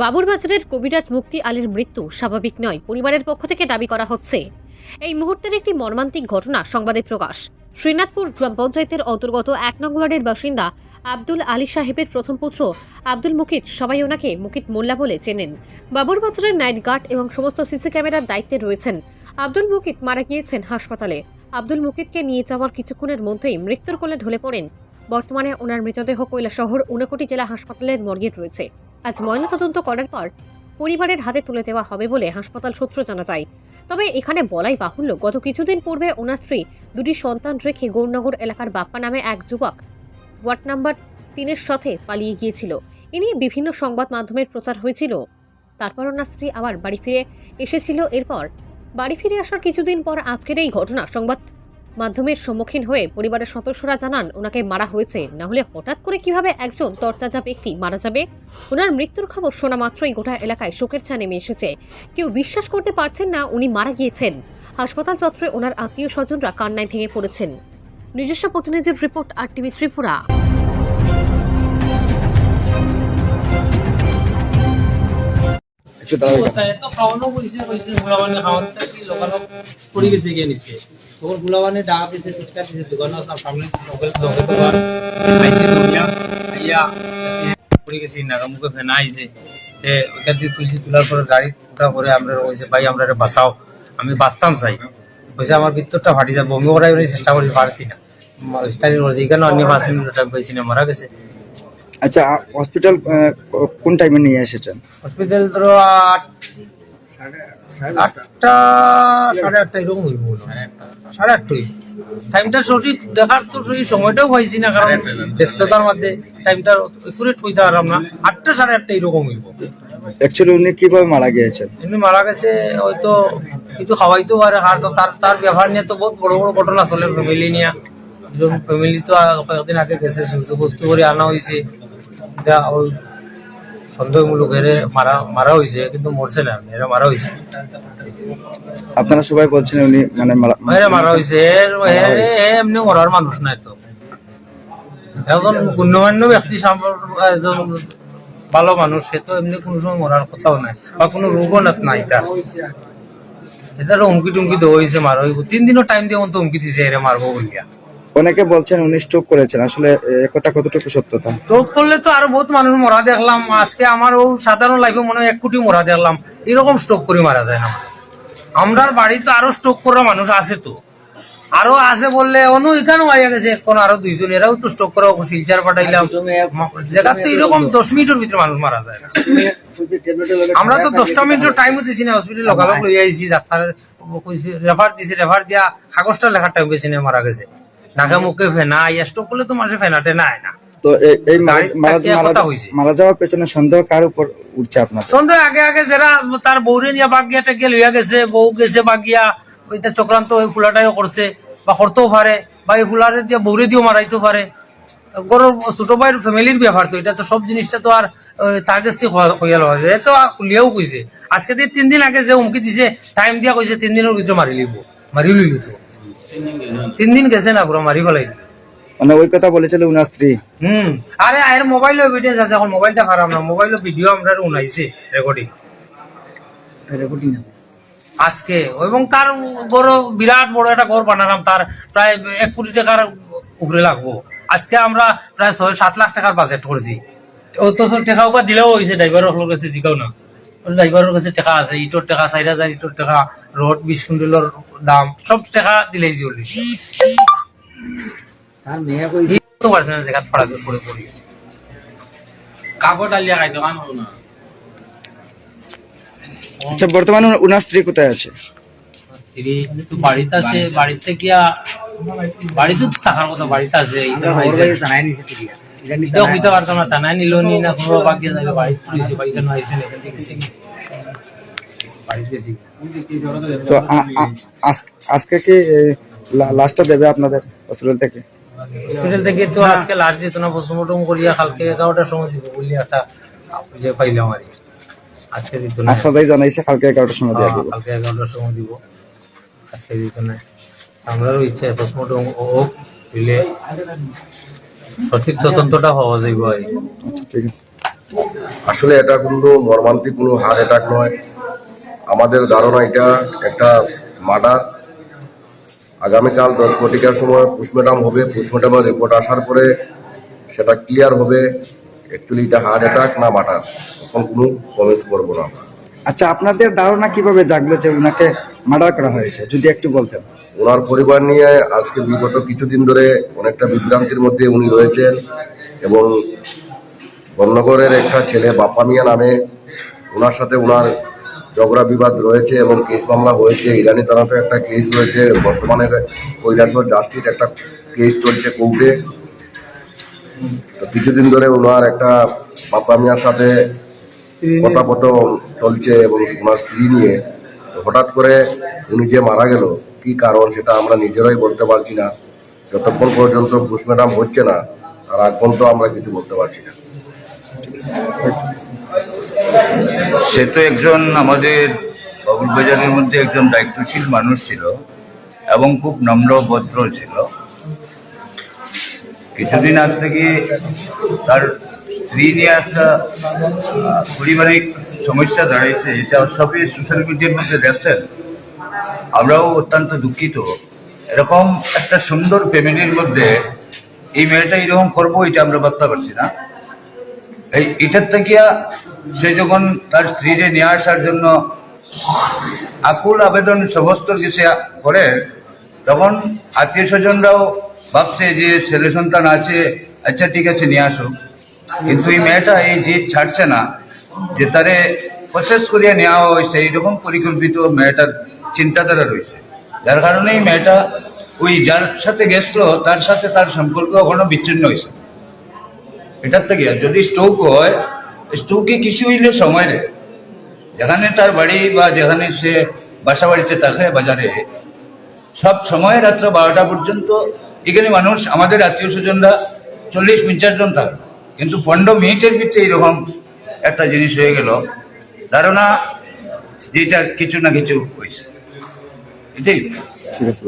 বাবুরবাজারের কবিরাজ মুক্তি আলীর মৃত্যু স্বাভাবিক নয়, পরিবারের পক্ষ থেকে দাবি করা হচ্ছে। এই মুহূর্তের একটি মর্মান্তিক ঘটনা সংবাদে প্রকাশ। শ্রীনাথপুর গ্রাম পঞ্চায়েতের অন্তর্গত এক নং ওয়ার্ডের বাসিন্দা আব্দুল আলী সাহেবের প্রথম পুত্র আব্দুল মুকিত সবাই ওনাকে মুকিত মোল্লা বলে চেনেন। বাবুরবাজারের নাইট গার্ড এবং সমস্ত সিসি ক্যামেরার দায়িত্বে রয়েছেন আব্দুল মুকিত মারা গিয়েছেন হাসপাতালে। আব্দুল মুকিতকে নিয়ে যাওয়ার কিছুক্ষণের মধ্যেই মৃত্যুর কোলে ঢলে পড়েন। বর্তমানে ওনার মৃতদেহ কৈলাসহর ঊনকোটি জেলা হাসপাতালের মর্গে রয়েছে। আজ ময়নাতদন্ত করার পর পরিবারের হাতে তুলে দেওয়া হবে বলে হাসপাতাল সূত্র জানা যায়। তবে এখানে বলাই বাহুল্য, গত কিছুদিন পূর্বে ওনার স্ত্রী দুটি সন্তান রেখে গৌরনগর এলাকার বাপ্পা নামে এক যুবক ওয়ার্ড নাম্বার তিনের সাথে পালিয়ে গিয়েছিল। এ নিয়ে বিভিন্ন সংবাদ মাধ্যমের প্রচার হয়েছিল। তারপর ওনার স্ত্রী আবার বাড়ি ফিরে এসেছিল। এরপর বাড়ি ফিরে আসার কিছুদিন পর আজকের এই ঘটনা সংবাদ মাধ্যমের সম্মুখীন হয়ে পরিবারের সদস্যরা জানান, ওনাকে মারা হয়েছে। না হলে হঠাৎ করে কীভাবে একজন তরতাজা ব্যক্তি মারা যাবে? ওনার মৃত্যুর খবর শোনা মাত্রই গোটা এলাকায় শোকের ছায়া নেমে এসেছে। কেউ বিশ্বাস করতে পারছেন না উনি মারা গিয়েছেন। হাসপাতাল চত্বরে ওনার আত্মীয় স্বজনরা কান্নায় ভেঙে পড়েছেন। নিজস্ব প্রতিনিধির রিপোর্ট আর টিভি ত্রিপুরা। এত খাওয়ানো কইছে গুলাবানি খাওয়াতে কি লোকালক পড়ি গেছে গিয়ে নিছে তখন গুলাবানি ডাক দিছে দিছে দোকান সব সামনে লোকাল লোকাল দোকান আইছে দুনিয়া আইয়া পড়ি গেছে না মুখে ফেনা আইছে। তে দিয়ে তুলছি তোলার পরে গাড়ি ওটা করে আমরা কইছে ভাই আমরা বাঁচাও আমি বাঁচতাম চাই। কইছে আমার ভিতরটা ফাটি যায় বমি জন্য চেষ্টা করি পারছি না। স্টাইল করেছি এখানে অন্য পাঁচ মিনিট টাইম পাইছি না মারা গেছে। আচ্ছা হসপিটাল কোন টাইমে নিয়ে এসেছেন? হসপিটাল ধরো আট আটটা সাড়ে আটটা এরকম হইব। সাড়ে আটটাই টাইমটা সঠিক দেখার তো সেই সময়টাও পাইছি না কারণ ব্যস্ততার মধ্যে টাইমটা একুরেট হইতে পারলাম না। আটটা সাড়ে আটটা এরকম হইব। অ্যাকচুয়ালি উনি কীভাবে মারা গিয়েছেন? এমনি মারা গেছে হয়তো কিছু খাওয়াইতে পারে আর তো তার তার ব্যবহার নিয়ে তো বহুত বড় বড় ঘটনা চলে ফ্যামিলি নিয়ে। ফ্যামিলি তো কয়েকদিন আগে গেছে বস্তু করে আনা হয়েছে সন্দেহমূলক এরে মারা মারা হয়েছে কিন্তু মরছে না এরা মারা হয়েছে আপনারা সবাই বলছেন উনি মানে মারা- মারা হয়েছে এমনি মরার মানুষ নাই তো। একজন গণ্যমান্য ব্যক্তি একজন ভালো মানুষ সে তো এমনি কোনো সময় মরার কথাও নাই বা কোনো রোগও নাই তার। এটারও হুমকি টুমকি দেওয়া হয়েছে মারা তিন দিনও টাইম দিয়ে মতো হুমকি দিছে এরে মারবো বলিয়া। অনেকে বলছেন উনি স্ট্রোক করেছেন। আসলে এ কথা কতটুকু সত্যতা টোপ করলে তো আরও বহুত মানুষ মরা দেখলাম। আজকে আমার ও সাধারণ লাইফে মনে হয় এক কোটি মরা দেখলাম। এরকম স্ট্রোক করে মারা যায় না আমরা বাড়িতে আরও স্ট্রোক করা মানুষ আছে তো। আরও আছে বললে অনু এখানেও আইয়া গেছে। এখন আরও দুইজন এরাও তো স্ট্রোক করা শিলচার পাঠাইলাম। জায়গা তো এরকম দশ মিনিটের ভিতরে মানুষ মারা যায় না। আমরা তো দশটা মিনিটের টাইমও দিছি না হসপিটাল লোকালক লই আইছি ডাক্তার রেফার দিছে রেফার দিয়া কাগজটা লেখার টাইম বেশি না মারা গেছে। মুখে ফেনা করলে তো মানুষের না আয় না। তো এই মারা- যাওয়ার পেছনে সন্দেহ কার উপর উঠছে আপনার? সন্দেহ আগে আগে যারা তার বউরে নিয়ে বাগিয়া টেকে লইয়া গেছে বউ গেছে বাগিয়া ওইটা চক্রান্ত ওই ফুলাটাইও করছে বা করতেও পারে বা এই ফুলারে দিয়ে বউরে দিয়েও মারাইতেও পারে। গরুর ছোট ভাইয়ের ফ্যামিলির ব্যাপার তো এটা তো সব জিনিসটা তো আর ওই, তার কাছ থেকে হইয়া লওয়া যায় তো লিয়েও কইছে। আজকে দিয়ে তিন দিন আগে যে হুমকি দিছে টাইম দিয়া কইছে তিন দিনের ভিতরে মারি লিব মারি লইল তো। তিন দিন গেছে না পুরো মারি ফেলাই মানে ওই কথা বলেছিল উনার স্ত্রী। হুম। আরে আয়ের মোবাইল এভিডেন্স আছে এখন মোবাইলটা খারাপ না। মোবাইল ভিডিও আমরা উনাইছে রেকর্ডিং রেকর্ডিং আছে। আজকে। এবং তার বড় বিরাট বড় একটা ঘর বানালাম তার প্রায় এক কোটি টাকার উপরে লাগবো। আজকে আমরা প্রায় ছয় সাত লাখ টাকার বাজেট করছি অত টাকা ওকে দিলেও হয়েছে ড্রাইভারের কাছে জিগাও না। ড্রাইভারের কাছে টাকা আছে ইটোর টাকা চার হাজার ইটোর টাকা রড বিশ কুইন্টালের দাম সব টাকা দিলেই জলদি তার মেয়ে কইছে তো পারছে না জায়গা ফাড়া করে পড়ে গেছে। কাপড় ডালিয়া খাই দোকান হলো না। আচ্ছা বর্তমানে উনার স্ত্রী কোথায় আছে? স্ত্রী তো বাড়িতে আছে বাড়িতে গিয়া বাড়িতে থাকার কথা বাড়িতে আছে কইতে পারতাম না থানায় নিল নি না কোনো বাকি বাড়িতে বাড়িতে এখান থেকে তো আজকে কি লাস্টটা দেবে আপনাদের হসপিটাল থেকে? হসপিটাল থেকে তো আজকে লাস্ট দিত না পোস্টমর্টম করিয়া কালকে এগারোটার সময় দিব বললি একটা খুঁজে পাইলাম আর আজকে দিত না। হাসপাতালে জানাইছে কালকে এগারোটার সময় দিয়ে হ্যাঁ, কালকে এগারোটার সময় দিব। আজকে দিত না। আমরারও ইচ্ছা পোস্টমর্টম হোক দিলে সঠিক তদন্তটা পাওয়া যাইব আচ্ছা ঠিক আছে। আসলে এটা কোনো মর্মান্তিক কোনো হার্ট অ্যাটাক নয়। আমাদের ধারণা এটা একটা মার্ডার। আগামীকাল দশ কোটিকার সময় পোস্টমর্টম হবে। পোস্টমর্টমের রিপোর্ট আসার পরে সেটা ক্লিয়ার হবে। অ্যাকচুয়ালি এটা হার্ট অ্যাটাক না মার্ডার। তখন কোনো কমেন্টস করব না আচ্ছা আপনাদের ধারণা কীভাবে জাগলো যে ওনাকে মার্ডার করা হয়েছে? যদি একটু বলতেন। ওনার পরিবার নিয়ে আজকে বিগত কিছুদিন ধরে অনেকটা বিভ্রান্তির মধ্যে উনি রয়েছেন এবং বর্ণগরের একটা ছেলে বাপ্পা মিয়া নামে ওনার সাথে ওনার ঝগড়া বিবাদ রয়েছে এবং কেস মামলা হয়েছে। ইরানি থানাতে একটা কেস রয়েছে। বর্তমানে কৈলাসর জাস্টিস একটা কেস চলছে কোর্টে। তো কিছুদিন ধরে ওনার একটা বাপ্পা মিয়ার সাথে কথাপথন চলছে এবং ওনার স্ত্রী নিয়ে। হঠাৎ করে উনি যে মারা গেল, কি কারণ সেটা আমরা নিজেরাই বলতে পারছি না। যতক্ষণ পর্যন্ত পোস্টমর্টম হচ্ছে না, তার আগ পর্যন্ত আমরা কিছু বলতে পারছি না। সে তো একজন আমাদের বাজারের মধ্যে একজন দায়িত্বশীল মানুষ ছিল এবং খুব নম্র ভদ্র ছিল। কিছুদিন আগ থেকে তার স্ত্রী নিয়ে একটা পারিবারিক সমস্যা দাঁড়িয়েছে এটা সবই সোশ্যাল মিডিয়ার মধ্যে দেখছেন। আমরাও অত্যন্ত দুঃখিত। এরকম একটা সুন্দর ফ্যামিলির মধ্যে এই মেয়েটা এরকম করব, এটা আমরা ভাবতে পারছি না। এই এটার থেকে সে যখন তার স্ত্রীকে নিয়ে আসার জন্য আকুল আবেদন সমস্ত কিছু করে, তখন আত্মীয় স্বজনরাও ভাবছে যে ছেলে সন্তান আছে আচ্ছা ঠিক আছে, নিয়ে আসো। কিন্তু এই মেয়েটা এই জিদ ছাড়ছে না, যে তারে প্রসেস করিয়া নেওয়া হয়েছে, এইরকম পরিকল্পিত মেয়েটার চিন্তাধারা রয়েছে। যার কারণে এই মেয়েটা ওই যার সাথে গেছিল, তার সাথে তার সম্পর্ক এখনও বিচ্ছিন্ন হয়েছে। এটার থেকে যদি স্ট্রোক হয় স্ট্রোকে কিছু হইলে সময় নেয়। যেখানে তার বাড়ি বা যেখানে সে বাসা বাড়িতে থাকে, বাজারে, সব সময় রাত্র বারোটা পর্যন্ত এখানে মানুষ, আমাদের আত্মীয় স্বজনরা চল্লিশ পঞ্চাশ জন থাকে। কিন্তু পনেরো মিনিটের ভিতরে এরকম একটা জিনিস হয়ে গেল। ধারণা যেটা কিছু না কিছু হয়েছে। এটাই। ঠিক আছে।